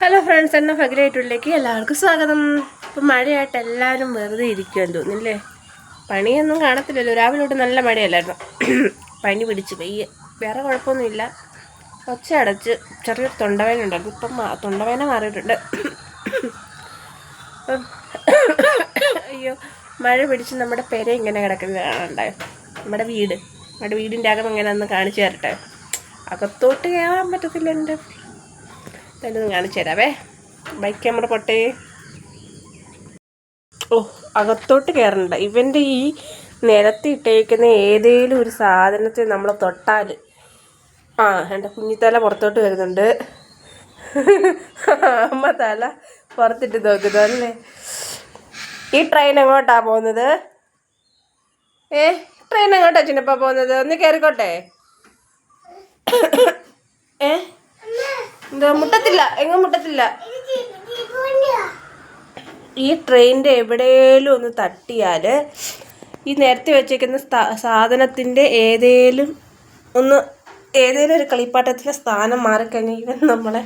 Hello friends എന്ന ഫഗലായിട്ടുള്ളിലേക്ക് എല്ലാവർക്കും സ്വാഗതം. ഇപ്പം മഴയായിട്ട് എല്ലാവരും വെറുതെ ഇരിക്കുമെന്ന് തോന്നുന്നില്ലേ? പണിയൊന്നും കാണത്തില്ലല്ലോ. രാവിലെ തൊട്ട് നല്ല മഴയല്ലായിരുന്നു? പനി പിടിച്ച് പെയ്യ. വേറെ കുഴപ്പമൊന്നുമില്ല. ഒച്ച അടച്ച് ചെറിയൊരു തൊണ്ടവേന ഉണ്ടായിരുന്നു. ഇപ്പം തൊണ്ടവേന മാറിയിട്ടുണ്ട്. അയ്യോ മഴ പിടിച്ച് നമ്മുടെ പെര ഇങ്ങനെ കിടക്കുന്നത് കാണണ്ടായോ നമ്മുടെ വീട്. നമ്മുടെ വീടിന്റെ അകം ഇങ്ങനെ ഒന്ന് കാണിച്ചു തരട്ടെ? അകത്തോട്ട് കയറാൻ പറ്റത്തില്ല എന്റെ തന്നെ ഒന്ന് കാണിച്ചു തരാവേ. Bike camera പൊട്ടേ. ഓ അകത്തോട്ട് കയറണ്ട ഇവന്റെ ഈ നിരത്തിയിട്ടേക്കുന്ന ഏതേലും ഒരു സാധനത്തെ നമ്മൾ തൊട്ടാൽ ആ എന്റെ കുഞ്ഞിത്തല പുറത്തോട്ട് വരുന്നുണ്ട്. അമ്മ തല പുറത്തിട്ട് നോക്കുന്നു അല്ലേ? ഈ ട്രെയിൻ എങ്ങോട്ടാ പോകുന്നത്? ഏ ട്രെയിൻ എങ്ങോട്ടാ ചിന്നപ്പ പോകുന്നത്? ഒന്ന് കയറിക്കോട്ടെ ഏ? എന്താ മുട്ടത്തില്ല എങ്ങും മുട്ടത്തില്ല. ഈ ട്രെയിനിന്റെ എവിടെയെങ്കിലും ഒന്ന് തട്ടിയാൽ ഈ നേരത്തെ വെച്ചേക്കുന്ന സാധനത്തിന്റെ ഏതേലും ഒന്ന് ഏതേലും ഒരു കളിപ്പാട്ടത്തിന്റെ സ്ഥാനം മാറിക്കഴിഞ്ഞാൽ നമ്മളെ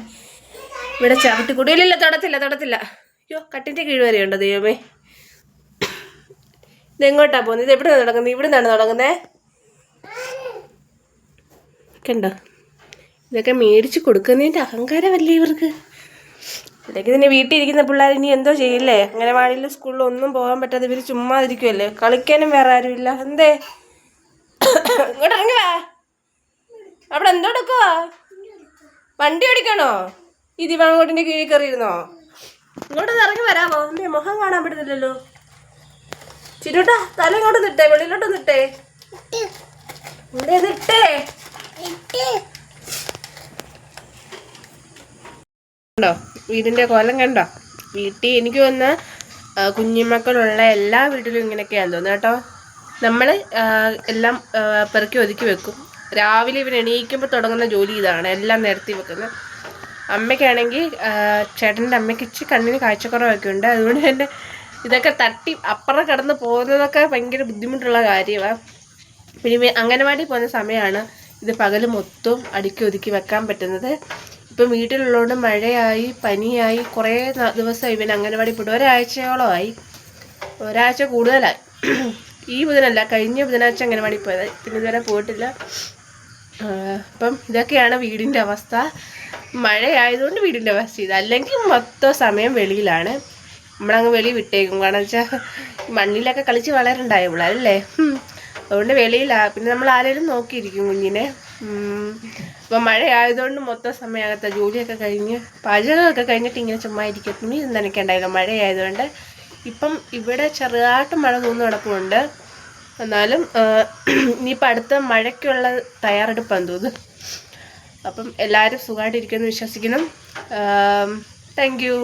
ഇവിടെ ചവിട്ടി കുടിയിലില്ല തൊടത്തില്ല തൊടത്തില്ല. അയ്യോ കട്ടിന്റെ കീഴ് വരെയുണ്ടോ ദൈവമേ? ഇതെങ്ങോട്ടാ പോകുന്നത് ഇത് എവിടെ നിന്നാണ് തുടങ്ങുന്നത് ഇവിടെ നിന്നാണ് തുടങ്ങുന്നത് കണ്ടോ? ഇതൊക്കെ മേടിച്ച് കൊടുക്കുന്നതിന്റെ അഹങ്കാരമല്ലേ ഇവർക്ക്? ഇതൊക്കെ ഇതിനെ വീട്ടിൽ ഇരിക്കുന്ന പിള്ളേർ ഇനി എന്തോ ചെയ്യില്ലേ? അങ്ങനെ വാണില്ല സ്കൂളിലും ഒന്നും പോകാൻ പറ്റാതെ ഇവർ ചുമ്മാ ഇരിക്കുമല്ലേ കളിക്കാനും വേറെ ആരുമില്ല. എന്തേ? ഇങ്ങോട്ട് ഇറങ്ങി വാ. അവിടെ എന്തോ എടുക്കുവാ? വണ്ടി ഓടിക്കണോ? ഈ ദിവാങ്കോട്ടിന്റെ കീഴിൽ കയറിയിരുന്നോ? ഇങ്ങോട്ട് ഇറങ്ങി വരാമോ? എന്തേ മുഖം കാണാൻ പറ്റുന്നില്ലല്ലോ. ചിരുട്ടാ തല ഇങ്ങോട്ട് നിട്ടേ വെളിയിലോട്ട് നിട്ടേ എന്തേ നിട്ടേ കണ്ടോ? വീടിന്റെ കോലം കണ്ടോ? വീട്ടിൽ എനിക്ക് വന്ന കുഞ്ഞുമക്കളുള്ള എല്ലാ വീട്ടിലും ഇങ്ങനെയൊക്കെയാണ് തോന്നുന്നത് കേട്ടോ. നമ്മൾ എല്ലാം പെറുക്കി ഒതുക്കി വെക്കും. രാവിലെ ഇവൻ എണീക്കുമ്പോൾ തുടങ്ങുന്ന ജോലി ഇതാണ്. എല്ലാം നിരത്തി വെക്കുന്നത്. അമ്മയ്ക്കാണെങ്കിൽ ചേട്ടന്റെ അമ്മയ്ക്ക് ഇച്ചിരി കണ്ണിന് കാഴ്ചക്കുറവൊക്കെ ഉണ്ട്. അതുകൊണ്ട് തന്നെ ഇതൊക്കെ തട്ടി അപ്പുറം കടന്ന് പോകുന്നതൊക്കെ ഭയങ്കര ബുദ്ധിമുട്ടുള്ള കാര്യമാണ് പിന്നെ അംഗനവാടി പോകുന്ന സമയമാണ് ഇത് പകൽ മൊത്തം അടുക്കി ഒതുക്കി വെക്കാൻ പറ്റുന്നത്. ഇപ്പം വീട്ടിലുള്ളതുകൊണ്ട് മഴയായി പനിയായി കുറേ ദിവസമായി. പിന്നെ അംഗനവാടി പോയിട്ട് ഒരാഴ്ചയോളമായി ഒരാഴ്ച കൂടുതലായി. ഈ ബുധനല്ല കഴിഞ്ഞ ബുധനാഴ്ച അംഗനവാടി പോയത്. പിന്നെ ഇതുവരെ പോയിട്ടില്ല. അപ്പം ഇതൊക്കെയാണ് വീടിന്റെ അവസ്ഥ. മഴയായതുകൊണ്ട് വീടിന്റെ അവസ്ഥ ഇത്. അല്ലെങ്കിൽ മൊത്തം സമയം വെളിയിലാണ്. നമ്മളങ്ങ് വെളി വിട്ടേക്കും. കാരണം വെച്ചാൽ മണ്ണിലൊക്കെ കളിച്ച് വളരണ്ടായ അല്ലേ അതുകൊണ്ട് വെളിയിലാണ് പിന്നെ നമ്മൾ ആരെങ്കിലും നോക്കിയിരിക്കും കുഞ്ഞിനെ. അപ്പം മഴ ആയതുകൊണ്ട് മൊത്തം സമയമാകത്ത ജോലിയൊക്കെ കഴിഞ്ഞ് പാചകമൊക്കെ കഴിഞ്ഞിട്ട് ഇങ്ങനെ ചുമ്മാ ഇരിക്കും തുണി നനയ്ക്കണ്ടായിരുന്നു. മഴയായതുകൊണ്ട് ഇപ്പം ഇവിടെ ചെറുതായിട്ട് മഴ തോന്നുന്നു കിടപ്പുണ്ട്. എന്നാലും ഇനിയിപ്പോൾ അടുത്ത മഴയ്ക്കുള്ള തയ്യാറെടുപ്പാണ് തോന്നുന്നു അപ്പം എല്ലാവരും സുഖമായിട്ടിരിക്കുമെന്ന് വിശ്വസിക്കുന്നു. Thank you